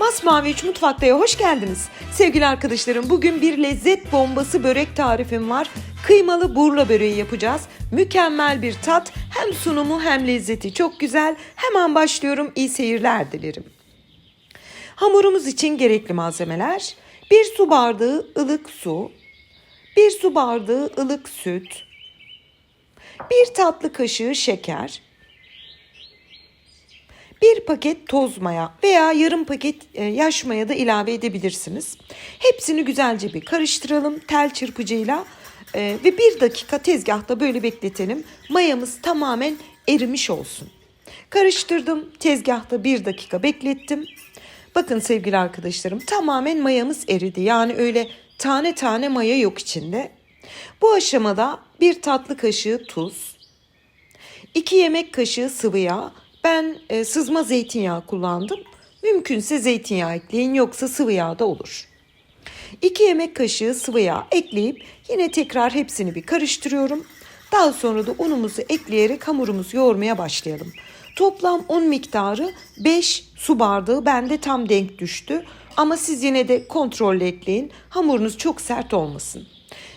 Masmavi 3 Mutfakta'ya hoş geldiniz. Sevgili arkadaşlarım bugün bir lezzet bombası börek tarifim var. Kıymalı burla böreği yapacağız. Mükemmel bir tat. Hem sunumu hem lezzeti çok güzel. Hemen başlıyorum. İyi seyirler dilerim. Hamurumuz için gerekli malzemeler. 1 su bardağı ılık su. 1 su bardağı ılık süt. 1 tatlı kaşığı şeker. Paket toz maya veya yarım paket e, yaş maya da ilave edebilirsiniz. Hepsini güzelce bir karıştıralım tel çırpıcıyla e, ve bir dakika tezgahta böyle bekletelim. Mayamız tamamen erimiş olsun. Karıştırdım tezgahta bir dakika beklettim. Bakın sevgili arkadaşlarım tamamen mayamız eridi. Yani öyle tane tane maya yok içinde. Bu aşamada bir tatlı kaşığı tuz, 2 yemek kaşığı sıvı yağ. Ben e, sızma zeytinyağı kullandım. Mümkünse zeytinyağı ekleyin yoksa sıvı yağ da olur. 2 yemek kaşığı sıvı yağ ekleyip yine tekrar hepsini bir karıştırıyorum. Daha sonra da unumuzu ekleyerek hamurumuzu yoğurmaya başlayalım. Toplam un miktarı 5 su bardağı bende tam denk düştü. Ama siz yine de kontrollü ekleyin. Hamurunuz çok sert olmasın.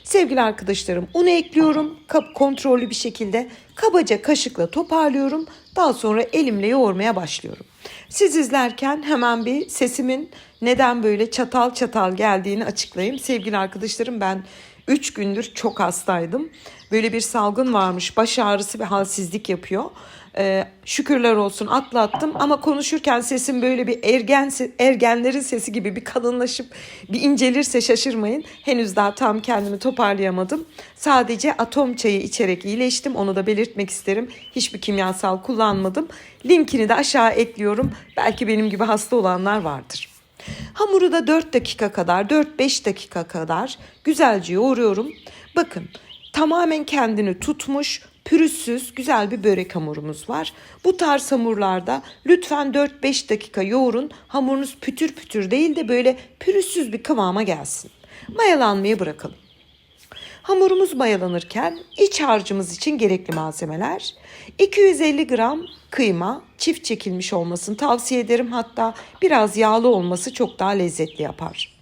Sevgili arkadaşlarım unu ekliyorum. Kap kontrollü bir şekilde kabaca kaşıkla toparlıyorum. Daha sonra elimle yoğurmaya başlıyorum. Siz izlerken hemen bir sesimin neden böyle çatal çatal geldiğini açıklayayım. Sevgili arkadaşlarım ben 3 gündür çok hastaydım. Böyle bir salgın varmış. Baş ağrısı ve halsizlik yapıyor. Ee, şükürler olsun atlattım ama konuşurken sesim böyle bir ergen ergenlerin sesi gibi bir kalınlaşıp bir incelirse şaşırmayın. Henüz daha tam kendimi toparlayamadım. Sadece atom çayı içerek iyileştim. Onu da belirtmek isterim. Hiçbir kimyasal kullanmadım. Linkini de aşağı ekliyorum. Belki benim gibi hasta olanlar vardır. Hamuru da 4 dakika kadar, 4-5 dakika kadar güzelce yoğuruyorum. Bakın tamamen kendini tutmuş, pürüzsüz güzel bir börek hamurumuz var. Bu tarz hamurlarda lütfen 4-5 dakika yoğurun. Hamurunuz pütür pütür değil de böyle pürüzsüz bir kıvama gelsin. Mayalanmaya bırakalım. Hamurumuz mayalanırken iç harcımız için gerekli malzemeler 250 gram kıyma çift çekilmiş olmasını tavsiye ederim. Hatta biraz yağlı olması çok daha lezzetli yapar.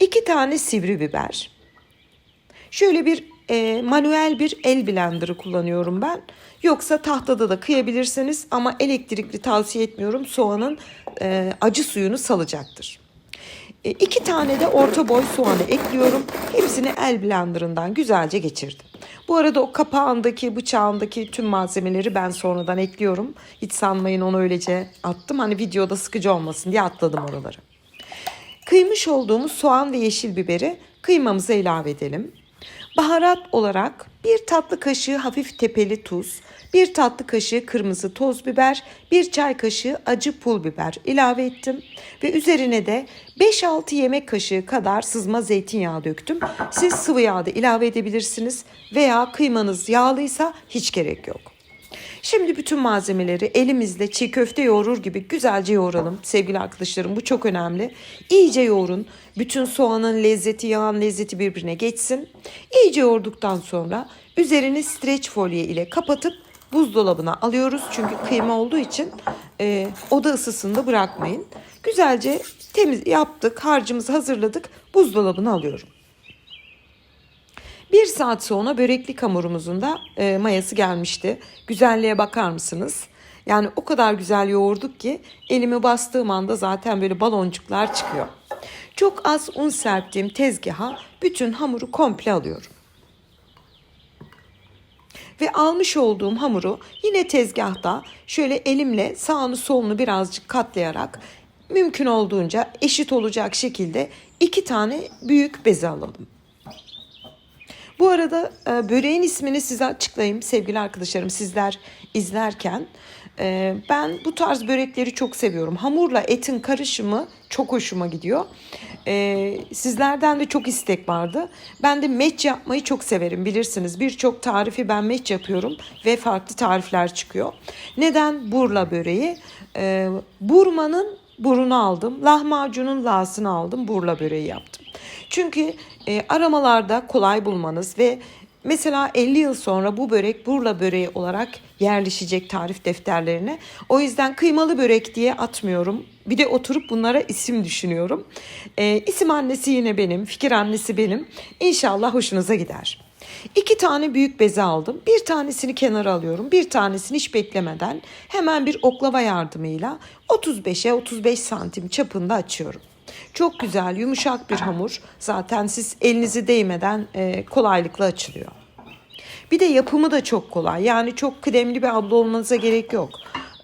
2 tane sivri biber. Şöyle bir e, manuel bir el blenderı kullanıyorum ben. Yoksa tahtada da kıyabilirsiniz ama elektrikli tavsiye etmiyorum. Soğanın e, acı suyunu salacaktır. E, iki tane de orta boy soğanı ekliyorum. Hepsini el blenderından güzelce geçirdim. Bu arada o kapağındaki, bıçağındaki tüm malzemeleri ben sonradan ekliyorum. Hiç sanmayın onu öylece attım. Hani videoda sıkıcı olmasın diye atladım oraları. Kıymış olduğumuz soğan ve yeşil biberi kıymamıza ilave edelim. Baharat olarak bir tatlı kaşığı hafif tepeli tuz, bir tatlı kaşığı kırmızı toz biber, bir çay kaşığı acı pul biber ilave ettim. Ve üzerine de 5-6 yemek kaşığı kadar sızma zeytinyağı döktüm. Siz sıvı yağ da ilave edebilirsiniz veya kıymanız yağlıysa hiç gerek yok. Şimdi bütün malzemeleri elimizle çiğ köfte yoğurur gibi güzelce yoğuralım. Sevgili arkadaşlarım bu çok önemli. İyice yoğurun. Bütün soğanın lezzeti, yağın lezzeti birbirine geçsin. İyice yoğurduktan sonra üzerini streç folye ile kapatıp buzdolabına alıyoruz. Çünkü kıyma olduğu için e, oda ısısında bırakmayın. Güzelce temiz yaptık, harcımızı hazırladık. Buzdolabına alıyorum. Bir saat sonra böreklik hamurumuzun da e, mayası gelmişti. Güzelliğe bakar mısınız? Yani o kadar güzel yoğurduk ki elimi bastığım anda zaten böyle baloncuklar çıkıyor. Çok az un serptiğim tezgaha bütün hamuru komple alıyorum. Ve almış olduğum hamuru yine tezgahta şöyle elimle sağını solunu birazcık katlayarak mümkün olduğunca eşit olacak şekilde iki tane büyük beze alalım. Bu arada e, böreğin ismini size açıklayayım sevgili arkadaşlarım sizler izlerken. E, ben bu tarz börekleri çok seviyorum. Hamurla etin karışımı çok hoşuma gidiyor. E, sizlerden de çok istek vardı. Ben de meç yapmayı çok severim bilirsiniz. Birçok tarifi ben meç yapıyorum ve farklı tarifler çıkıyor. Neden burla böreği? E, burmanın burunu aldım. Lahmacunun lasını aldım. Burla böreği yaptım. Çünkü e, aramalarda kolay bulmanız ve mesela 50 yıl sonra bu börek burla böreği olarak yerleşecek tarif defterlerine. O yüzden kıymalı börek diye atmıyorum. Bir de oturup bunlara isim düşünüyorum. Ee, isim annesi yine benim, fikir annesi benim. İnşallah hoşunuza gider. İki tane büyük beze aldım. Bir tanesini kenara alıyorum. Bir tanesini hiç beklemeden hemen bir oklava yardımıyla 35'e 35 santim çapında açıyorum. Çok güzel yumuşak bir hamur. Zaten siz elinizi değmeden e, kolaylıkla açılıyor. Bir de yapımı da çok kolay. Yani çok kıdemli bir abla olmanıza gerek yok.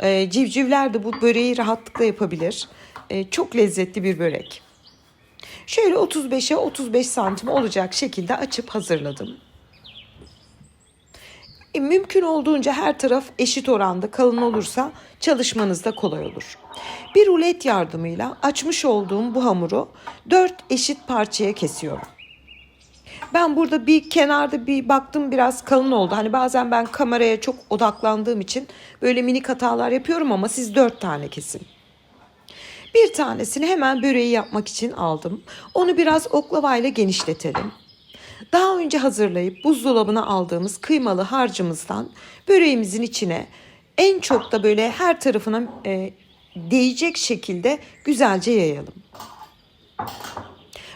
E, civcivler de bu böreği rahatlıkla yapabilir. E, çok lezzetli bir börek. Şöyle 35'e 35 santim olacak şekilde açıp hazırladım. E, mümkün olduğunca her taraf eşit oranda kalın olursa çalışmanız da kolay olur. Bir rulet yardımıyla açmış olduğum bu hamuru 4 eşit parçaya kesiyorum. Ben burada bir kenarda bir baktım biraz kalın oldu. Hani bazen ben kameraya çok odaklandığım için böyle minik hatalar yapıyorum ama siz 4 tane kesin. Bir tanesini hemen böreği yapmak için aldım. Onu biraz oklavayla genişletelim. Daha önce hazırlayıp buzdolabına aldığımız kıymalı harcımızdan böreğimizin içine en çok da böyle her tarafına e, değecek şekilde güzelce yayalım.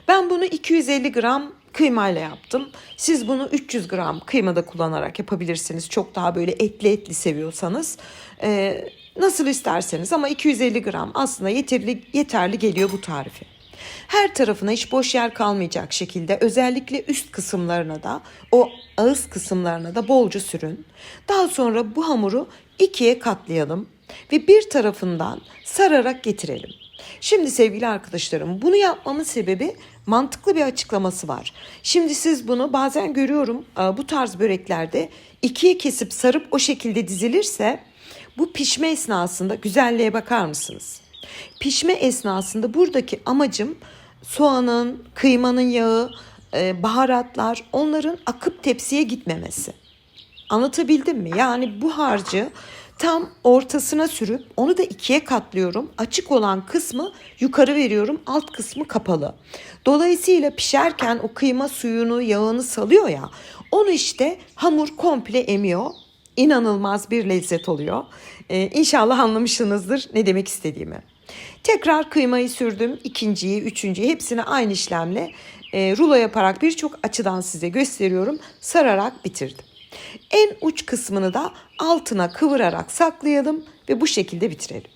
Ben bunu 250 gram kıymayla yaptım. Siz bunu 300 gram kıymada kullanarak yapabilirsiniz. Çok daha böyle etli etli seviyorsanız. Ee, nasıl isterseniz ama 250 gram aslında yeterli, yeterli geliyor bu tarifi. Her tarafına hiç boş yer kalmayacak şekilde özellikle üst kısımlarına da o ağız kısımlarına da bolca sürün. Daha sonra bu hamuru ikiye katlayalım ve bir tarafından sararak getirelim. Şimdi sevgili arkadaşlarım bunu yapmamın sebebi mantıklı bir açıklaması var. Şimdi siz bunu bazen görüyorum bu tarz böreklerde ikiye kesip sarıp o şekilde dizilirse bu pişme esnasında güzelliğe bakar mısınız? Pişme esnasında buradaki amacım soğanın, kıymanın yağı, e, baharatlar onların akıp tepsiye gitmemesi. Anlatabildim mi? Yani bu harcı tam ortasına sürüp onu da ikiye katlıyorum. Açık olan kısmı yukarı veriyorum, alt kısmı kapalı. Dolayısıyla pişerken o kıyma suyunu, yağını salıyor ya. Onu işte hamur komple emiyor. İnanılmaz bir lezzet oluyor. Ee, inşallah anlamışsınızdır ne demek istediğimi. Tekrar kıymayı sürdüm. ikinciyi, üçüncüyü hepsini aynı işlemle e, rulo yaparak birçok açıdan size gösteriyorum. Sararak bitirdim. En uç kısmını da altına kıvırarak saklayalım ve bu şekilde bitirelim.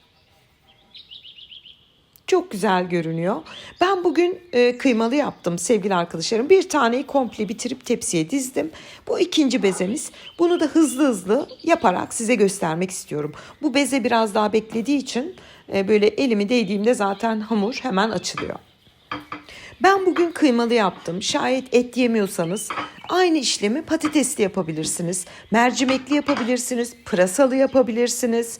Çok güzel görünüyor. Ben bugün e, kıymalı yaptım sevgili arkadaşlarım. Bir taneyi komple bitirip tepsiye dizdim. Bu ikinci bezemiz. Bunu da hızlı hızlı yaparak size göstermek istiyorum. Bu beze biraz daha beklediği için böyle elimi değdiğimde zaten hamur hemen açılıyor. Ben bugün kıymalı yaptım. Şayet et yemiyorsanız aynı işlemi patatesli yapabilirsiniz. Mercimekli yapabilirsiniz. Pırasalı yapabilirsiniz.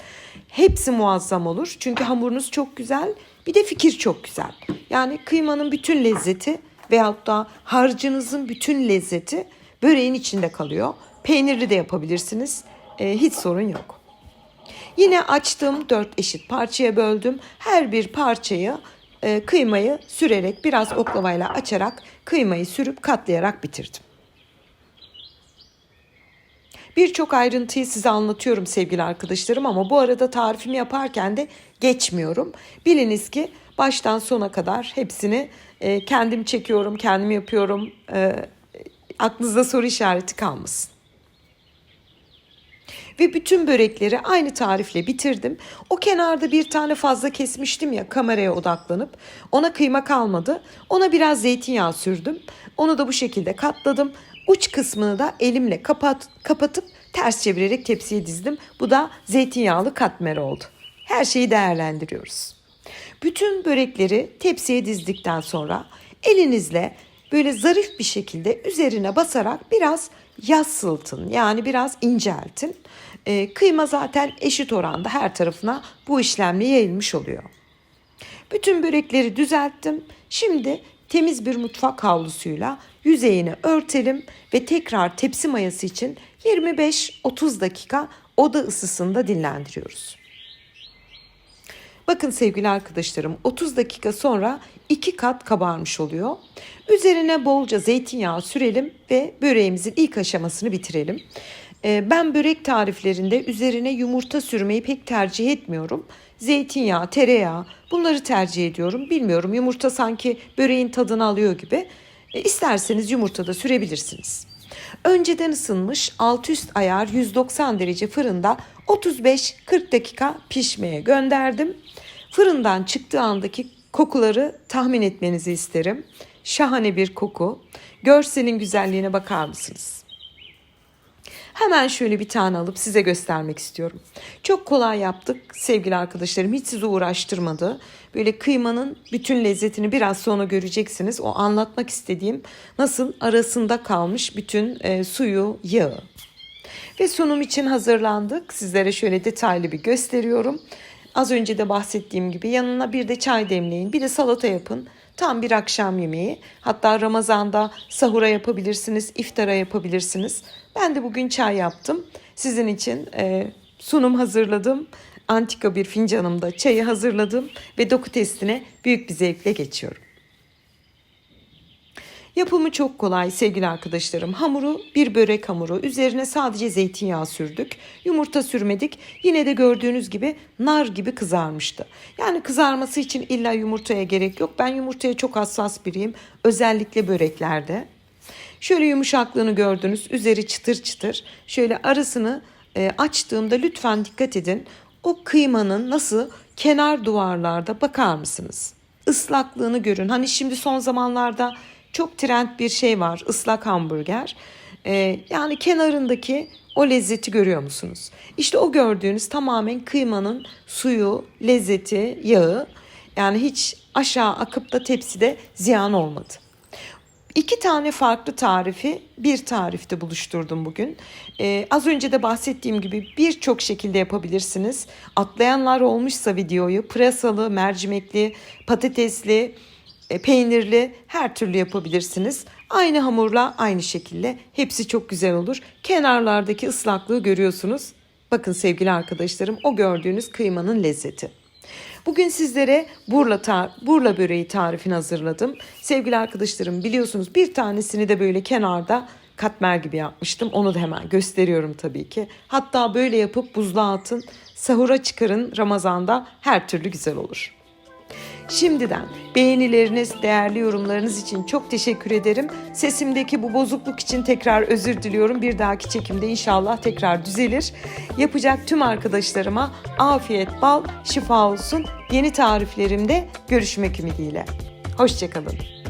Hepsi muazzam olur. Çünkü hamurunuz çok güzel. Bir de fikir çok güzel. Yani kıymanın bütün lezzeti veyahut da harcınızın bütün lezzeti böreğin içinde kalıyor. Peynirli de yapabilirsiniz. Ee, hiç sorun yok. Yine açtım dört eşit parçaya böldüm. Her bir parçayı e, kıymayı sürerek biraz oklavayla açarak kıymayı sürüp katlayarak bitirdim. Birçok ayrıntıyı size anlatıyorum sevgili arkadaşlarım ama bu arada tarifimi yaparken de geçmiyorum. Biliniz ki baştan sona kadar hepsini e, kendim çekiyorum, kendim yapıyorum. E, aklınızda soru işareti kalmasın. Ve bütün börekleri aynı tarifle bitirdim. O kenarda bir tane fazla kesmiştim ya kameraya odaklanıp. Ona kıyma kalmadı. Ona biraz zeytinyağı sürdüm. Onu da bu şekilde katladım. Uç kısmını da elimle kapat, kapatıp ters çevirerek tepsiye dizdim. Bu da zeytinyağlı katmer oldu. Her şeyi değerlendiriyoruz. Bütün börekleri tepsiye dizdikten sonra elinizle böyle zarif bir şekilde üzerine basarak biraz yassıltın yani biraz inceltin. E, kıyma zaten eşit oranda her tarafına bu işlemle yayılmış oluyor. Bütün börekleri düzelttim. Şimdi temiz bir mutfak havlusuyla yüzeyini örtelim ve tekrar tepsi mayası için 25-30 dakika oda ısısında dinlendiriyoruz. Bakın sevgili arkadaşlarım 30 dakika sonra 2 kat kabarmış oluyor. Üzerine bolca zeytinyağı sürelim ve böreğimizin ilk aşamasını bitirelim. Ee, Ben börek tariflerinde üzerine yumurta sürmeyi pek tercih etmiyorum. Zeytinyağı, tereyağı bunları tercih ediyorum. Bilmiyorum yumurta sanki böreğin tadını alıyor gibi. E, İsterseniz yumurta da sürebilirsiniz. Önceden ısınmış alt üst ayar 190 derece fırında 35-40 dakika pişmeye gönderdim. Fırından çıktığı andaki kokuları tahmin etmenizi isterim. Şahane bir koku. Görselin güzelliğine bakar mısınız? Hemen şöyle bir tane alıp size göstermek istiyorum. Çok kolay yaptık sevgili arkadaşlarım. Hiç sizi uğraştırmadı. Böyle kıymanın bütün lezzetini biraz sonra göreceksiniz. O anlatmak istediğim nasıl arasında kalmış bütün e, suyu, yağı. Ve sunum için hazırlandık. Sizlere şöyle detaylı bir gösteriyorum. Az önce de bahsettiğim gibi yanına bir de çay demleyin. Bir de salata yapın. Tam bir akşam yemeği. Hatta Ramazan'da sahura yapabilirsiniz, iftara yapabilirsiniz. Ben de bugün çay yaptım. Sizin için e, sunum hazırladım. Antika bir fincanımda çayı hazırladım ve doku testine büyük bir zevkle geçiyorum. Yapımı çok kolay sevgili arkadaşlarım. Hamuru bir börek hamuru. Üzerine sadece zeytinyağı sürdük. Yumurta sürmedik. Yine de gördüğünüz gibi nar gibi kızarmıştı. Yani kızarması için illa yumurtaya gerek yok. Ben yumurtaya çok hassas biriyim. Özellikle böreklerde. Şöyle yumuşaklığını gördünüz. Üzeri çıtır çıtır. Şöyle arasını e, açtığımda lütfen dikkat edin. O kıymanın nasıl kenar duvarlarda bakar mısınız? Islaklığını görün. Hani şimdi son zamanlarda çok trend bir şey var ıslak hamburger. Ee, yani kenarındaki o lezzeti görüyor musunuz? İşte o gördüğünüz tamamen kıymanın suyu, lezzeti, yağı. Yani hiç aşağı akıp da tepside ziyan olmadı. İki tane farklı tarifi bir tarifte buluşturdum bugün. Ee, az önce de bahsettiğim gibi birçok şekilde yapabilirsiniz. Atlayanlar olmuşsa videoyu pırasalı, mercimekli, patatesli, e, peynirli her türlü yapabilirsiniz. Aynı hamurla aynı şekilde hepsi çok güzel olur. Kenarlardaki ıslaklığı görüyorsunuz. Bakın sevgili arkadaşlarım o gördüğünüz kıymanın lezzeti. Bugün sizlere burla, tar burla böreği tarifini hazırladım. Sevgili arkadaşlarım biliyorsunuz bir tanesini de böyle kenarda katmer gibi yapmıştım. Onu da hemen gösteriyorum tabii ki. Hatta böyle yapıp buzluğa atın, sahura çıkarın Ramazan'da her türlü güzel olur. Şimdiden beğenileriniz, değerli yorumlarınız için çok teşekkür ederim. Sesimdeki bu bozukluk için tekrar özür diliyorum. Bir dahaki çekimde inşallah tekrar düzelir. Yapacak tüm arkadaşlarıma afiyet, bal, şifa olsun. Yeni tariflerimde görüşmek ümidiyle. Hoşçakalın.